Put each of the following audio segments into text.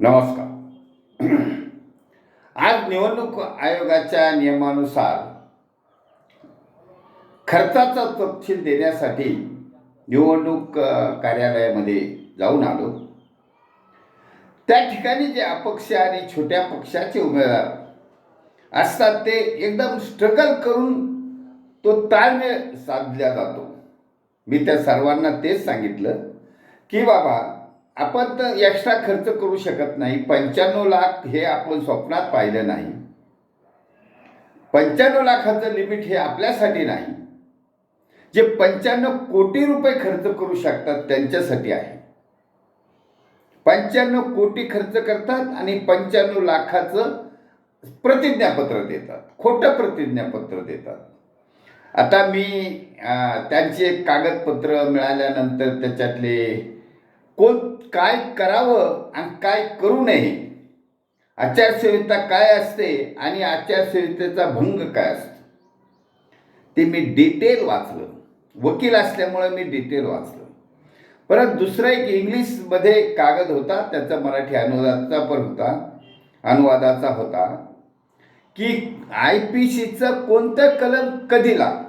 नमस्कार. आज निवडणूक आयोगाच्या नियमानुसार खर्चाचा तपशील देण्यासाठी निवडणूक कार्यालयामध्ये जाऊन आलो. त्या ठिकाणी जे अपक्ष आणि छोट्या पक्षाचे उमेदवार असतात ते एकदम स्ट्रगल करून तो ताळमेळ साधला जातो. मी त्या सर्वांना तेच सांगितलं की बाबा आपण तर एक्स्ट्रा खर्च करू शकत नाही. पंच्याण्णव लाख हे आपण स्वप्नात पाहिलं नाही. पंच्याण्णव लाखाचं लिमिट हे आपल्यासाठी नाही. जे पंच्याण्णव कोटी रुपये खर्च करू शकतात त्यांच्यासाठी आहे. पंच्याण्णव कोटी खर्च करतात आणि पंच्याण्णव लाखाचं प्रतिज्ञापत्र देतात. खोटं प्रतिज्ञापत्र देतात. आता मी त्यांचे कागदपत्र मिळाल्यानंतर त्याच्यातले कोण काय करावं आणि काय करू नये? आचारसंहिता काय असते आणि आचारसंहितेचा भंग काय असतो? ते मी डिटेल वाचलं. वकील असल्यामुळे मी डिटेल वाचलं. परत दुसरा एक इंग्लिशमध्ये कागद होता त्याचा मराठी अनुवादाचा पण होता अनुवादाचा होता की आय पी सीचं कोणतं कलम कधी लागतं?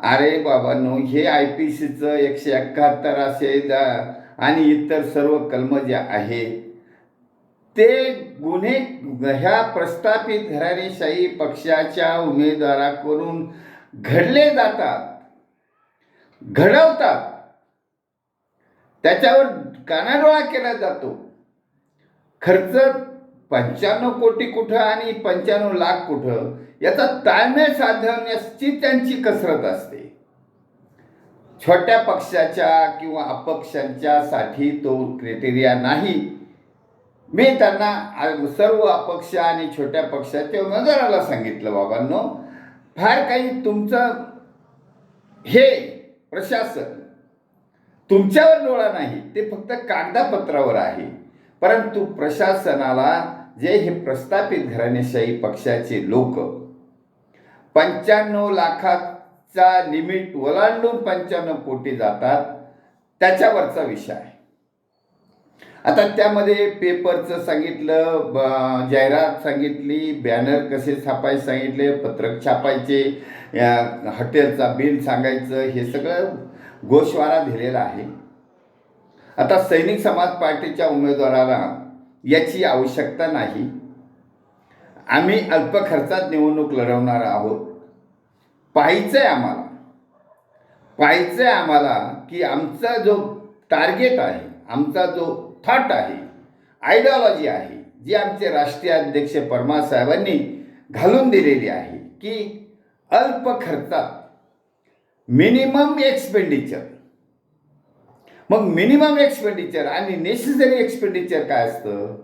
अरे बाबांनो हे आय पी सीचं एकशे एकाहत्तर असेल आणि इतर सर्व कलम जे आहे ते गुन्हे ह्या प्रस्थापित घराणेशाही पक्षाच्या उमेदवाराकडून घडले जातात. घडवतात. त्याच्यावर कानाडोळा केला जातो. खर्च पंच्याण्णव कोटी कुठं आणि पंच्याण्णव लाख कुठं याचा ताळमेळ साधण्याची त्यांची कसरत असते. छोट्या पक्षाच्या किंवा अपक्षांच्या साठी तो क्रायटेरिया नाही. मी त्यांना सर्व अपक्ष आणि छोट्या पक्षाच्या उमेदवाराला सांगितलं बाबांनो. फार काही तुमचं हे प्रशासन तुमच्यावर डोळा नाही ते फक्त कागदापत्रावर आहे. परंतु प्रशासनाला जे हे प्रस्थापित घराणेशाही पक्षाचे लोक पंच्याण्णव लाखाचा लिमिट ओलांडून पंच्याण्णव कोटी जातात त्याच्यावरचा विषय आहे. आता त्यामध्ये पेपरचं सांगितलं ब- जाहिरात सांगितली बॅनर कसे छापायचे सांगितले पत्रक छापायचे या हॉटेलचा बिल सांगायचं हे सगळं गोशवारा दिलेला आहे. आता सैनिक समाज पार्टीच्या उमेदवाराला याची आवश्यकता नाही. आम्ही अल्प खर्चात निवडणूक लढवणार आहोत. पाहायचं आहे आम्हाला. पाहायचं आहे आम्हाला की आमचा जो टार्गेट आहे आमचा जो थॉट आहे आयडिओलॉजी आहे जी आमचे राष्ट्रीय अध्यक्ष परमा साहेबांनी घालून दिलेली आहे की अल्प खर्चात मिनिमम एक्सपेंडिचर मग मिनिमम एक्सपेंडिचर आणि नेसेसरी एक्सपेंडिचर काय असतं?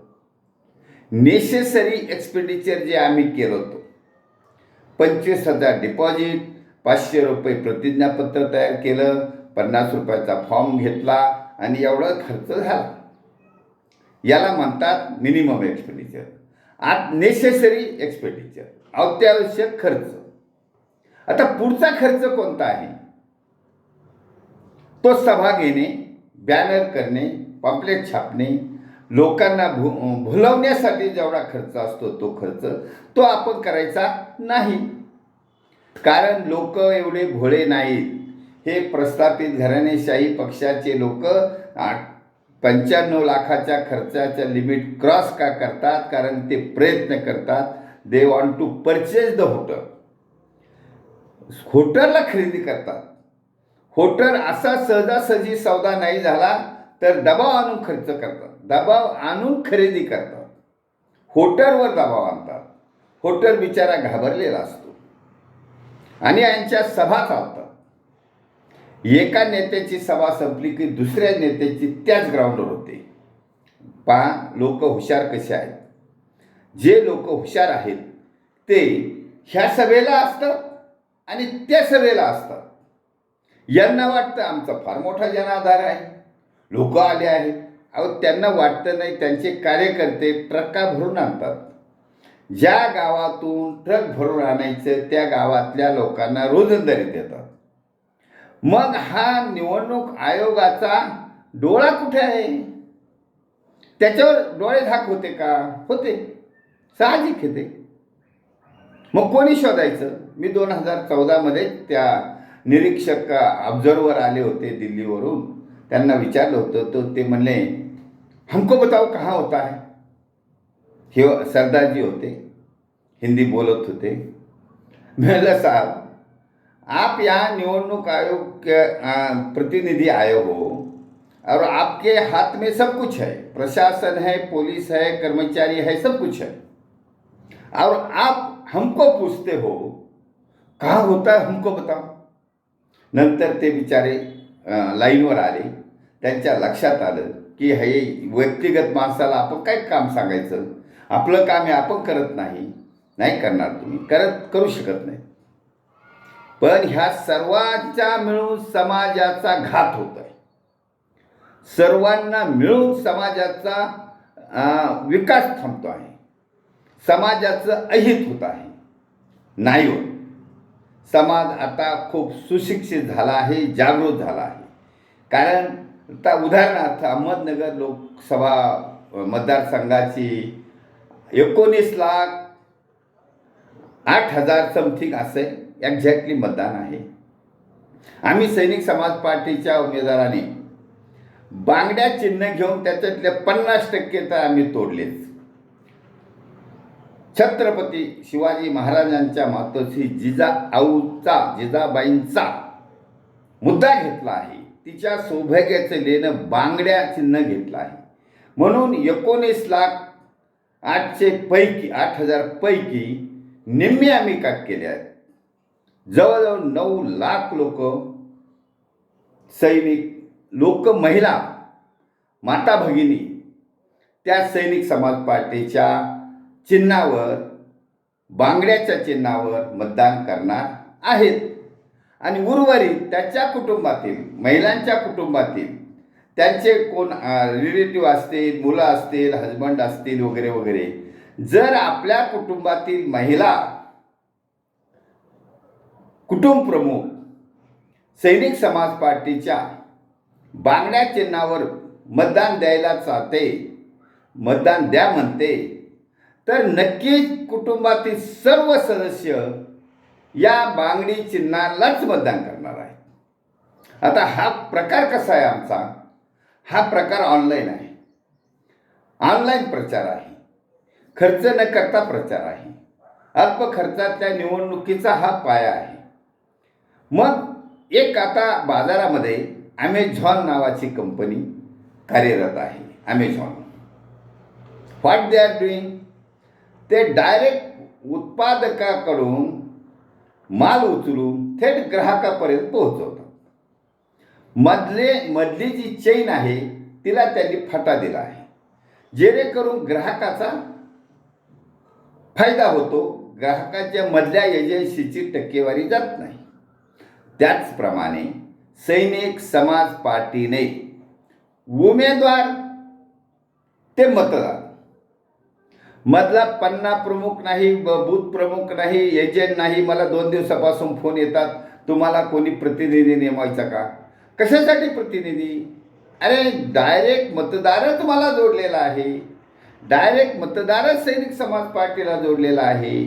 नेसेसरी एक्सपेंडिचर जे आम्ही केलं होतं. पंचवीस हजार डिपॉझिट पाचशे रुपये प्रतिज्ञापत्र तयार केलं पन्नास रुपयाचा फॉर्म घेतला आणि एवढा खर्च झाला. याला म्हणतात मिनिमम एक्सपेंडिचर आत नेसेसरी एक्सपेंडिचर अत्यावश्यक खर्च. आता पुढचा खर्च कोणता आहे? तो सभा घेणे बॅनर करणे पॉम्पलेट छापणे लोकांना भु भुलवण्यासाठी जेवढा खर्च असतो तो खर्च तो आपण करायचा नाही. कारण लोक एवढे भोळे नाहीत. हे प्रस्थापित घराणेशाही पक्षाचे लोक पंच्याण्णव लाखाच्या खर्चाच्या लिमिट क्रॉस का करतात? कारण ते प्रयत्न करतात. They want to purchase the hotel होटलला खरेदी करतात. होटर असा सहजासहजी सौदा नाही झाला तर दबाव आणून खर्च करतात. दबाव आणून खरेदी करतात. होटरवर दबाव आणतात. होटर बिचारा घाबरलेला असतो. आणि यांच्या सभा चालतात. एका नेत्याची सभा संपली की दुसऱ्या नेत्याची त्याच ग्राउंडवर होते. पहा लोक हुशार कसे आहेत. जे लोक हुशार आहेत ते ह्या सभेला असतात आणि त्या सभेला असतात. यांना वाटतं आमचा फार मोठा जनाधार आहे. लोक आले आहेत. अहो त्यांना वाटतं नाही त्यांचे कार्यकर्ते ट्रका भरून आणतात. ज्या गावातून ट्रक भरून आणायचं त्या गावातल्या लोकांना रोजंदारी देतात. मग हा निवडणूक आयोगाचा डोळा कुठे आहे? त्याच्यावर डोळे झाक होते का? होते. साहजिक येते मग कोणी शोधायचं? मी दोन हजार चौदामध्ये त्या निरीक्षक ऑब्झर्वर आले होते दिल्लीवरून. त्यांना विचारलं होतं तर ते म्हणले, हमको बताओ कहाँ होता है? हे सरदारजी होते, हिंदी बोलत होते. म्हणलं, साहब, आप यहाँ निवडणूक आयोग के प्रतिनिधि आए हो और आपके हाथ में सब कुछ है। प्रशासन है, पुलिस है, कर्मचारी है, सब कुछ है। और आप हमको पूछते हो, कहाँ होता है हमको बताओ? नंतर ते बिचारे लाईनवर आले. त्यांच्या लक्षात आलं की हे व्यक्तिगत माणसाला आपण काय काम सांगायचं? आपलं काम हे आपण करत नाही. नाही करणार तुम्ही. करत करू शकत नाही. पण ह्या सर्वांच्या मिळून समाजाचा घात होत आहे सर्वांना मिळून समाजाचा विकास थांबतो आहे समाजाचं अहित होत आहे. नाही होत. समाज आता खूप सुशिक्षित झाला आहे जागृत झाला आहे. कारण आता उदाहरणार्थ अहमदनगर लोकसभा मतदारसंघाची एकोणीस लाख आठ हजार समथिंग असे एक्झॅक्टली मतदान आहे. आम्ही सैनिक समाज पार्टीच्या उमेदवाराने बांगड्या चिन्ह घेऊन त्याच्यातले पन्नास टक्के तर आम्ही तोडलेच. छत्रपती शिवाजी महाराजांच्या मातोश्री जिजा आऊचा जिजाबाईंचा मुद्दा घेतला आहे. तिच्या सौभाग्याचं लेणं बांगड्या चिन्ह घेतलं आहे. म्हणून एकोणीस लाख आठशे पैकी आठ हजार पैकी निम्मे आम्ही का केले आहेत. जवळजवळ नऊ लाख लोक सैनिक लोक महिला माता भगिनी त्या सैनिक समाज पार्टीच्या चिन्हावर बांगड्याच्या चिन्हावर मतदान करणार आहेत. आणि उर्वरित त्याच्या कुटुंबातील महिलांच्या कुटुंबातील त्यांचे कोण रिलेटिव्ह असतील मुलं असतील हजबंड असतील वगैरे वगैरे जर आपल्या कुटुंबातील महिला कुटुंब प्रमुख सैनिक समाज पार्टीच्या बांगड्या चिन्हावर मतदान द्यायला चाहते मतदान द्या म्हणते तर नक्कीच कुटुंबातील सर्व सदस्य या बांगडी चिन्हालाच मतदान करणार आहे आता हा प्रकार कसा आहे आमचा? हा प्रकार ऑनलाईन आहे. ऑनलाईन प्रचार आहे. खर्च न करता प्रचार आहे. अल्प खर्चातल्या निवडणुकीचा हा पाया आहे. मग एक आता बाजारामध्ये ॲमेझॉन नावाची कंपनी कार्यरत आहे. Amazon what they are doing ते डायरेक्ट उत्पादकाकडून माल उचलून थेट ग्राहकापर्यंत पोहोचवतात. मधले मधली जी चेन आहे तिला त्यांनी फाटा दिला आहे. जेणेकरून ग्राहकाचा फायदा होतो. ग्राहकाच्या मधल्या एजन्सीची टक्केवारी जात नाही. त्याचप्रमाणे सैनिक समाज पार्टीने उमेदवार ते मतदार मधला पन्ना प्रमुख नाही ब- बूथ प्रमुख नाही एजंट नाही मला दोन दिवसापासून फोन येतात तुम्हाला कोणी प्रतिनिधी नेमायचा का? कशासाठी प्रतिनिधी? अरे डायरेक्ट मतदार तुम्हाला जोडलेला आहे. डायरेक्ट मतदारच सैनिक समाज पार्टीला जोडलेला आहे.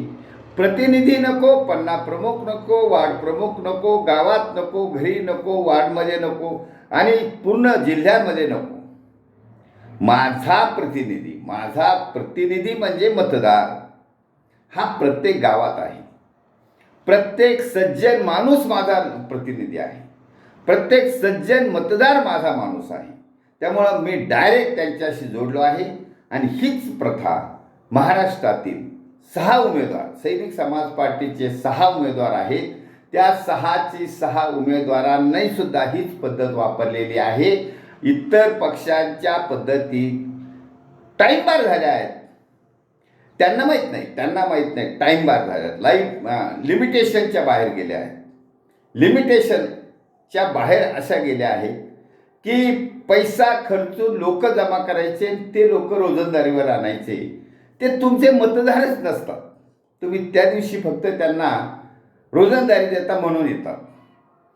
प्रतिनिधी नको पन्ना प्रमुख नको वार्ड प्रमुख नको गावात नको घरी नको वार्डमध्ये नको आणि पूर्ण जिल्ह्यामध्ये नको. माझा प्रतिनिधी माझा प्रतिनिधी म्हणजे मतदार. हा प्रत्येक गावात आहे. प्रत्येक सज्जन माणूस माझा प्रतिनिधी आहे. प्रत्येक सज्जन मतदार माझा माणूस आहे. त्यामुळं मी डायरेक्ट त्यांच्याशी जोडलो आहे आणि हीच प्रथा महाराष्ट्रातील सहा उमेदवार सैनिक समाज पार्टीचे सहा उमेदवार आहेत. त्या सहाची सहा उमेदवारांनाही सुद्धा हीच पद्धत वापरलेली आहे. इतर पक्षांच्या पद्धती टाईम बार झाल्या आहेत. त्यांना माहीत नाही त्यांना माहीत नाही टाईम बार आहेत. लाईफ लिमिटेशनच्या बाहेर गेल्या आहेत. लिमिटेशनच्या बाहेर अशा गेल्या आहेत की पैसा खर्चून लोक जमा करायचे ते लोक रोजंदारीवर आणायचे. ते तुमचे मतदारच नसतात. तुम्ही त्या दिवशी फक्त त्यांना रोजंदारी देता म्हणून येतात.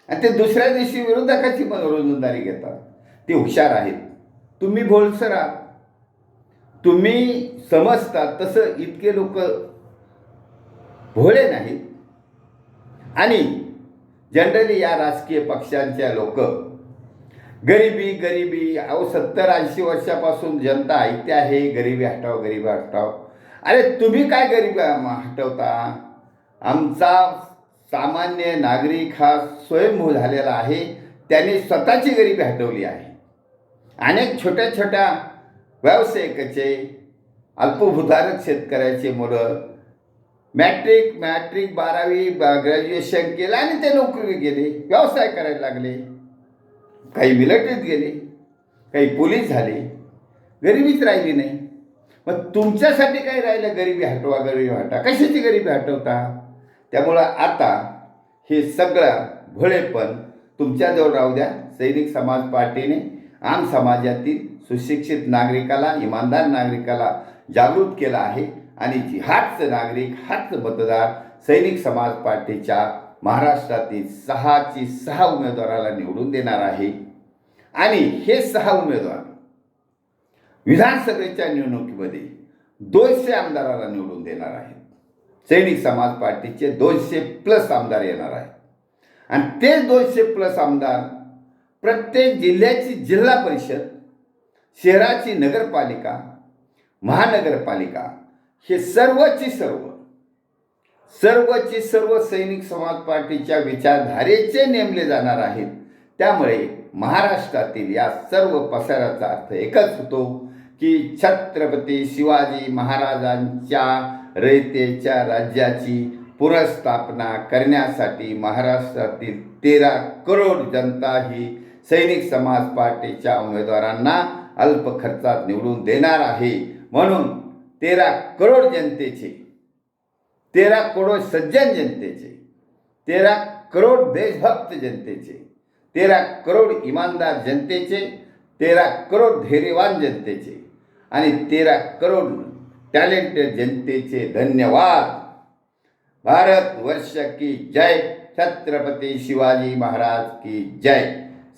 आणि ते दुसऱ्या दिवशी विरोधकाची रोजंदारी घेतात. ते हुशार आहेत. तुम्ही भोळसर. आहात तुम्ही समजता तसं इतके लोक भोळे नाहीत. आणि जनरली या राजकीय पक्षांच्या लोक गरिबी गरिबी अहो सत्तर ऐंशी वर्षापासून जनता ऐकते आहे गरिबी हटाव गरिबी हटाव अरे तुम्ही काय गरिबी हटवता? आमचा सामान्य नागरिक हा स्वयंभू झालेला आहे. त्याने स्वतःची गरिबी हटवली आहे. अनेक छोट्या छोट्या व्यावसायिकाचे अल्पभूधारक शेतकऱ्याचे मुलं मॅट्रिक मॅट्रिक बारावी बा ग्रॅज्युएशन केलं आणि ते नोकरी गेले व्यवसाय करायला लागले. काही मिलिटरीत गेले काही पोलीस झाले. गरिबीच राहिली नाही. मग तुमच्यासाठी काय राहिलं गरिबी हटवा गरिबी हटा? कशाची गरिबी हटवता? त्यामुळं आता हे सगळं भोळेपण तुमच्याजवळ राहू द्या. सैनिक समाज पार्टीने आम समाजातील सुशिक्षित नागरिकाला इमानदार नागरिकाला जागृत केला आहे आणि जी हाच नागरिक हाच मतदार सैनिक समाज पार्टीच्या महाराष्ट्रातील सहाची सहा उमेदवाराला निवडून देणार आहे. आणि हे सहा उमेदवार विधानसभेच्या निवडणुकीमध्ये दोनशे आमदाराला निवडून देणार आहेत. सैनिक समाज पार्टीचे दोनशे प्लस आमदार येणार आहेत. आणि ते दोनशे प्लस आमदार प्रत्येक जिल्ह्याची जिल्हा परिषद शहराची नगरपालिका महानगरपालिका हे सर्वची सर्व सर्वची सर्व सैनिक समाज पार्टीच्या विचारधारेचे नेमले जाणार आहेत. त्यामुळे महाराष्ट्रातील या सर्व पसाराचा अर्थ एकच होतो की छत्रपती शिवाजी महाराजांच्या रयतेच्या राज्याची पुनर्स्थापना करण्यासाठी महाराष्ट्रातील तेरा करोड जनता ही सैनिक समाज पार्टीच्या उमेदवारांना अल्प खर्चात निवडून देणार आहे. म्हणून तेरा करोड जनतेचे तेरा करोड सज्जन जनतेचे तेरा करोड देशभक्त जनतेचे तेरा करोड इमानदार जनतेचे तेरा करोड धैर्यवान जनतेचे आणि तेरा करोड टॅलेंटेड जनतेचे धन्यवाद. भारत वर्ष की जय. छत्रपती शिवाजी महाराज की जय.